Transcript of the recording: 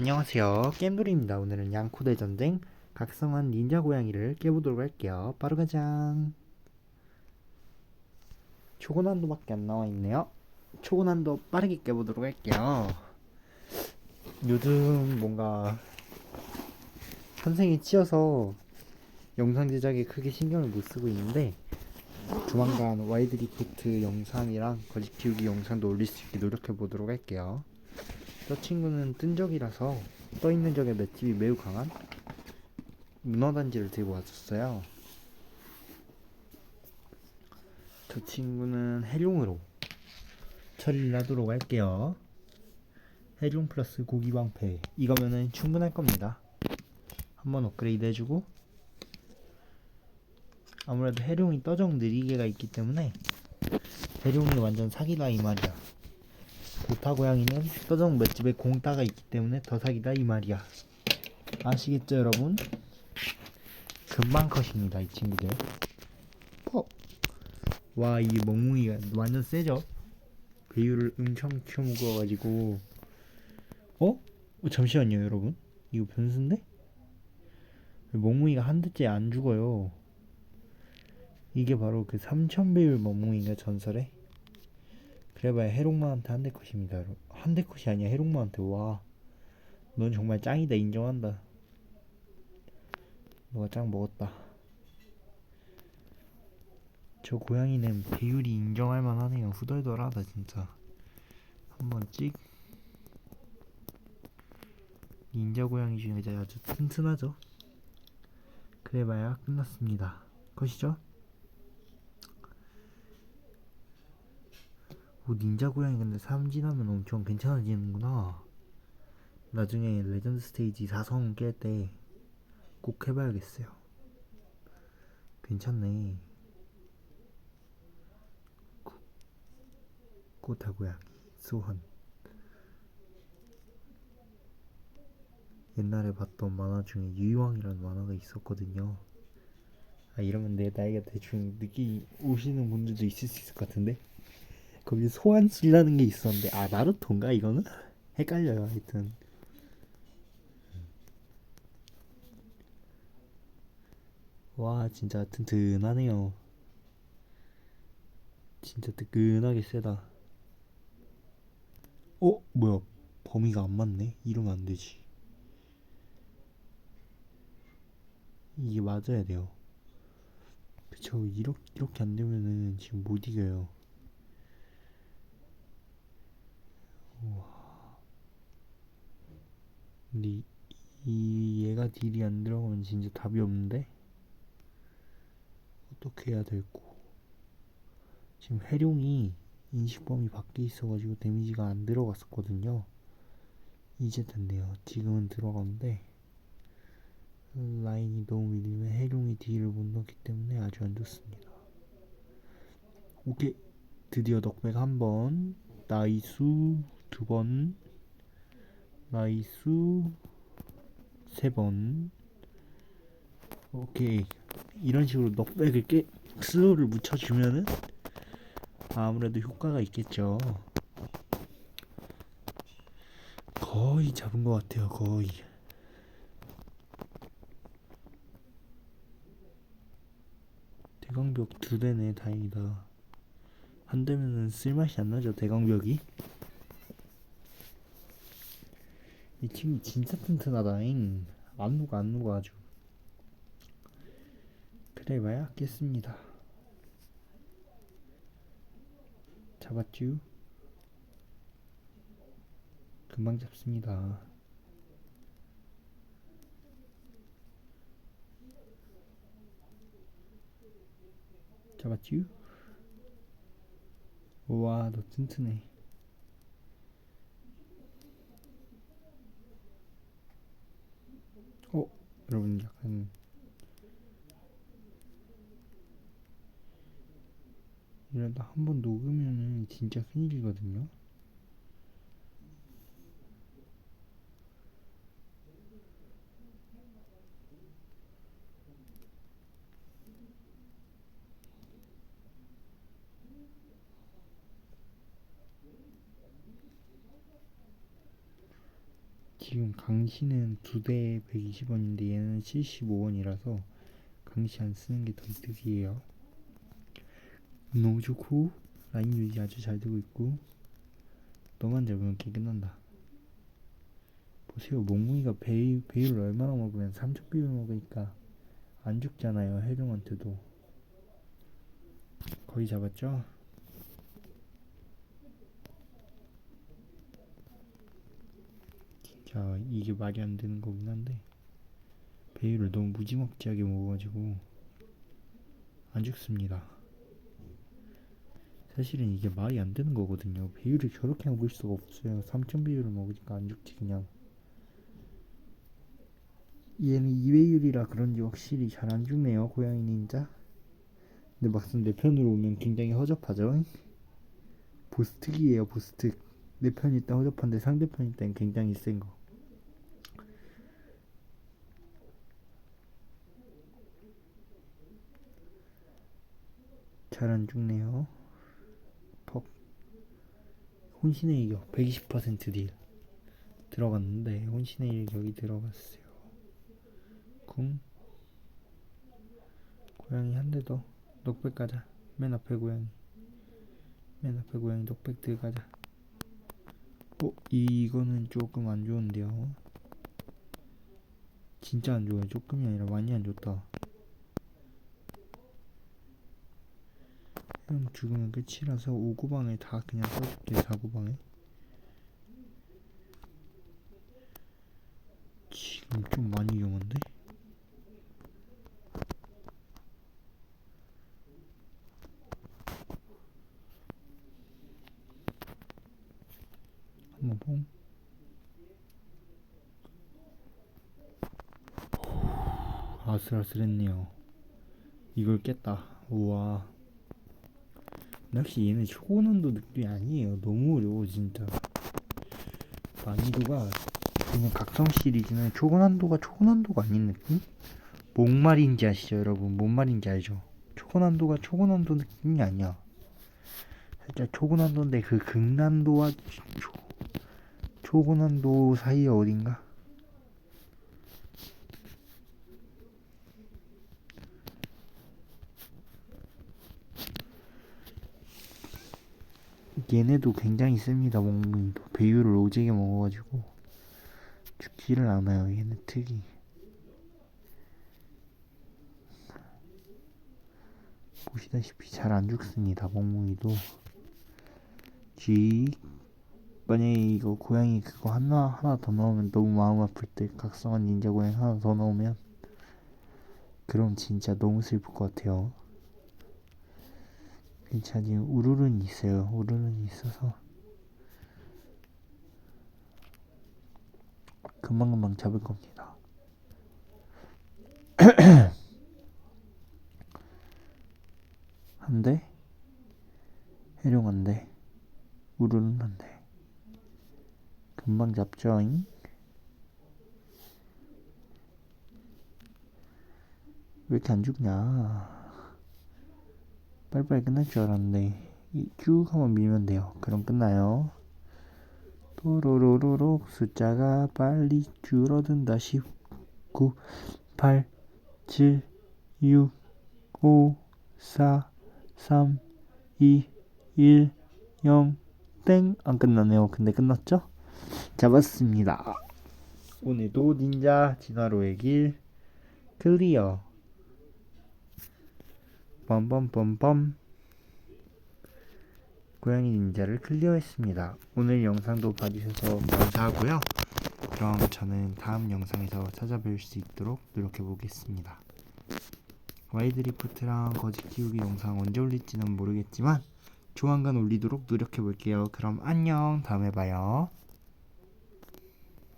안녕하세요. 게임돌이입니다. 오늘은 양코대 전쟁 각성한 닌자 고양이를 깨보도록 할게요. 바로 가장. 초고난도밖에 안 나와 있네요. 초고난도 빠르게 깨보도록 할게요. 요즘 뭔가 현생에 치여서 영상 제작에 크게 신경을 못 쓰고 있는데 조만간 와이드 리포트 영상이랑 거짓 키우기 영상도 올릴 수 있게 노력해 보도록 할게요. 저 친구는 뜬 적이라서 떠 있는 적의 맷집이 매우 강한 문어단지를 들고 왔었어요. 저 친구는 해룡으로 처리를 하도록 할게요. 해룡 플러스 고기 방패 이거면은 충분할 겁니다. 한번 업그레이드 해주고 아무래도 해룡이 떠적 느리게가 있기 때문에 해룡이 완전 사기다 이 말이야. 고타 고양이는 떠적 맷집에 공따가 있기 때문에 더 사기다 이 말이야. 아시겠죠 여러분? 금방 컷입니다 이 친구들. 퍽. 와, 이 멍뭉이가 완전 세죠? 배율을 엄청 키워먹어가지고 어? 어? 잠시만요 여러분 이거 변수인데? 멍뭉이가 한 대째 안 죽어요 이게 바로 그 3000배율 멍뭉이가 전설의 그래봐야 해롱마한테 한 대 컷입니다. 한 대 컷이 아니야. 해롱마한테. 와 넌 정말 짱이다. 인정한다. 너가 짱 먹었다. 저 고양이는 배율이 인정할 만하네요. 후덜덜하다 진짜. 한번 찍. 닌자 고양이 중에 아주 튼튼하죠? 그래봐야 끝났습니다. 컷이죠 오 닌자 고양이 근데 삼진하면 엄청 괜찮아지는구나. 나중에 레전드 스테이지 4성 깰 때 꼭 해봐야겠어요. 괜찮네. 꽃타 고양이 소환. 옛날에 봤던 만화 중에 유이왕이라는 만화가 있었거든요. 아 이러면 내 나이가 대충 느끼 오시는 분들도 있을 수 있을 것 같은데 거기 소환술이라는 게 있었는데 아 나루토인가? 이거는? 헷갈려요 하여튼. 와 진짜 튼튼하네요. 진짜 뜨끈하게 세다. 어? 뭐야? 범위가 안 맞네? 이러면 안 되지. 이게 맞아야 돼요. 그쵸 이렇게, 이렇게 안 되면은 지금 못 이겨요 우와. 근데 이, 이 얘가 딜이 안 들어가면 진짜 답이 없는데? 어떻게 해야 될고? 지금 해룡이 인식 범위 밖에 있어가지고 데미지가 안 들어갔었거든요. 이제 됐네요. 지금은 들어가는데 라인이 너무 밀리면 해룡이 딜을 못 넣기 때문에 아주 안 좋습니다. 오케이. 드디어 넉백 한번 나이수 두 번 나이수 세번. 오케이. 이런 식으로 넉백을 깨 슬로우를 묻혀주면은 아무래도 효과가 있겠죠. 거의 잡은 것 같아요 거의. 대광벽 두 대네 다행이다. 한 대면은 쓸맛이 안 나죠 대광벽이 이 팀이 진짜 튼튼하다잉. 안 녹아 안 녹아 아주. 그래봐야 깼습니다. 잡았쥬? 금방 잡습니다. 잡았쥬? 우와 너 튼튼해 어 여러분 약간 이러다 한 번 녹으면은 진짜 큰일이거든요 지금 강시는 두대 120원인데 얘는 75원이라서 강시 안 쓰는 게 더 이득이에요. 너무 좋고 라인 유지 아주 잘 되고 있고 너만 잡으면 게임 끝난다. 보세요 몽둥이가 베일, 베일을 얼마나 먹으면 3초 비율 먹으니까 안 죽잖아요 해룡한테도 거의 잡았죠? 진짜 이게 말이 안 되는 거긴 한데. 베일을 너무 무지막지하게 먹어가지고 안 죽습니다. 사실은 이게 말이 안 되는 거거든요. 베일을 저렇게 먹을 수가 없어요. 3천 비율을 먹으니까 안 죽지 그냥. 얘는 2배율이라 그런지 확실히 잘 안 죽네요 고양이 닌자. 근데 막상 내 편으로 오면 굉장히 허접하죠. 보스특이에요 보스특. 내 편이 때 허접한데 상대편이 땐 굉장히 센거 잘 안 죽네요. 퍽 혼신의 이격 120%딜 들어갔는데 혼신의 여기 들어갔어요. 궁 고양이 한 대 더. 녹백 가자. 맨 앞에 고양이. 맨 앞에 고양이 녹백 들어가자. 어? 이거는 조금 안 좋은데요. 진짜 안 좋아요. 조금이 아니라 많이 안 좋다 형 죽으면 끝이라서 5구방에 다 그냥 써줄게 4구방에. 지금 좀 많이 위험한데? 한번 뽕 아슬아슬했네요. 이걸 깼다. 우와 역시 얘는 초고난도 느낌이 아니에요. 너무 어려워 진짜. 난이도가 그냥 각성 시리즈는 초고난도가 초고난도가 아닌 느낌? 뭔 말인지 아시죠 여러분? 뭔 말인지 알죠? 초고난도가 초고난도 느낌이 아니야. 살짝 초고난도인데 그 극난도와 초, 초고난도 사이에 어딘가 얘네도 굉장히 셉니다. 몽둥이도 배율을 오지게 먹어가지고. 죽지를 않아요 얘네 특이. 보시다시피 잘 안 죽습니다 몽둥이도. 쥐. 만약에 이거 고양이 그거 하나 하나 더 넣으면 너무 마음 아플 때 각성한 닌자 고양이 하나 더 넣으면 그럼 진짜 너무 슬플 것 같아요 괜찮아 지금 우르르는 있어요. 우르르는 있어서 금방금방 잡을 겁니다. 한 대 해룡 한 대 우르르는 한대 금방 잡죠잉? 왜 이렇게 안 죽냐 빨리빨리 끝날 줄 알았는데 이쭉 한번 밀면 돼요. 그럼 끝나요. 또로로로록 숫자가 빨리 줄어든다. 10 9 8 7 6 5 4 3 2 1 0 땡! 안 끝나네요. 근데 끝났죠? 잡았습니다. 오늘도 닌자 진화로의 길 클리어 뻔뻔뻔뻔 고양이 닌자를 클리어했습니다. 오늘 영상도 봐주셔서 감사하고요. 그럼 저는 다음 영상에서 찾아뵐 수 있도록 노력해 보겠습니다. 와이드리프트랑 거지 키우기 영상 언제 올릴지는 모르겠지만 조만간 올리도록 노력해 볼게요. 그럼 안녕 다음에 봐요.